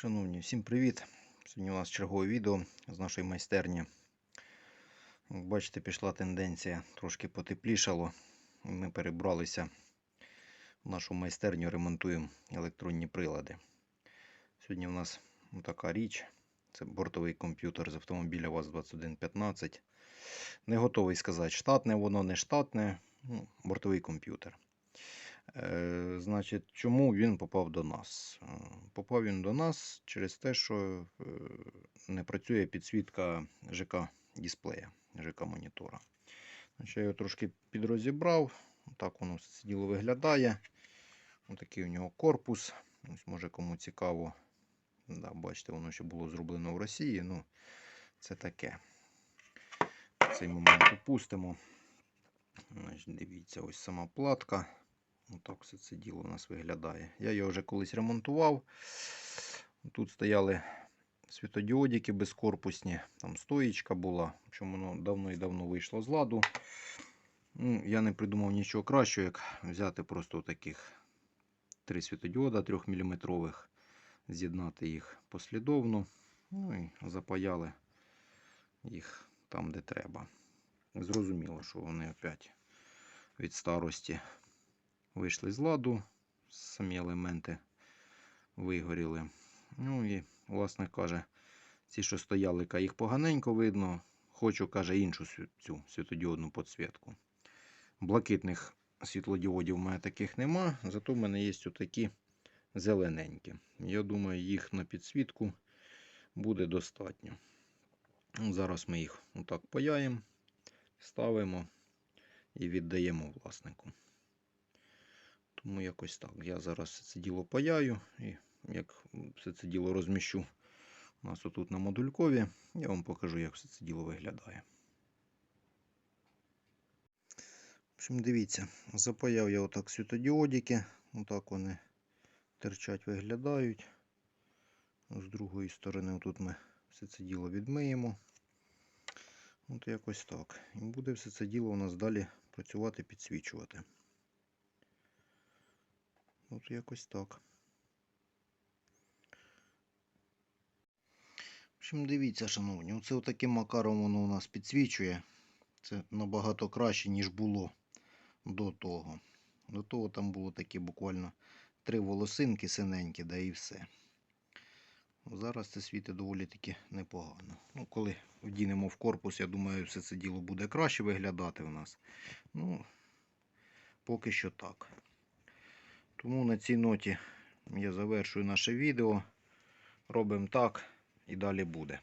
Шановні, всім привіт! Сьогодні у нас чергове відео з нашої майстерні. Як бачите, пішла тенденція, трошки потеплішало. Ми перебралися в нашу майстерню, ремонтуємо електронні прилади. Сьогодні у нас ну, така річ. Це бортовий комп'ютер з автомобіля ВАЗ-2115. Не готовий сказати, штатне воно, не штатне. Ну, бортовий комп'ютер. Е, Значить, чому він попав до нас? Е, Попав він до нас через те, що е, не працює підсвітка ЖК дисплея, ЖК монітора. Значить, я його трошки підрозібрав. Так воно все діло виглядає. Ось такий у нього корпус. Ось, може кому цікаво. Да, бачите, воно ще було зроблено в Росії. Ну, це таке. Цей момент опустимо. Значить, дивіться, ось сама платка. Отак все це діло у нас виглядає. Я його вже колись ремонтував. Тут стояли світодіодики безкорпусні, там стоїчка була. Общем, воно давно і давно вийшло з ладу. Ну, я не придумав нічого кращого, як взяти просто таких три світодіода 3 мм, з'єднати їх послідовно. Ну і запаяли їх там, де треба. Зрозуміло, що вони опять від старості вийшли з ладу, самі елементи вигоріли. Ну і, власне каже, ці, що стояли, їх поганенько видно. Хочу, каже, іншу цю світодіодну підсвітку. Блакитних світлодіодів у мене таких нема, зато в мене є отакі зелененькі. Я думаю, їх на підсвітку буде достатньо. Зараз ми їх отак паяємо, ставимо і віддаємо власнику. Тому якось так. Я зараз це діло паяю і як все це діло розміщу у нас отут на модулькові, я вам покажу, як все це діло виглядає. В общем, дивіться, запаяв я отак світодіодики. Отак вони терчать, виглядають. З другої сторони, тут ми все це діло відмиємо. От якось так. І буде все це діло у нас далі працювати, підсвічувати. От якось так. В общем, дивіться, шановні, оце отаким макаром воно у нас підсвічує. Це набагато краще, ніж було до того. До того там було такі буквально три волосинки синенькі, да і все. Зараз це світить доволі таки непогано. Ну, коли вдінемо в корпус, я думаю, все це діло буде краще виглядати у нас. Ну, поки що так. Тому на цій ноті я завершую наше відео. Робимо так і далі буде.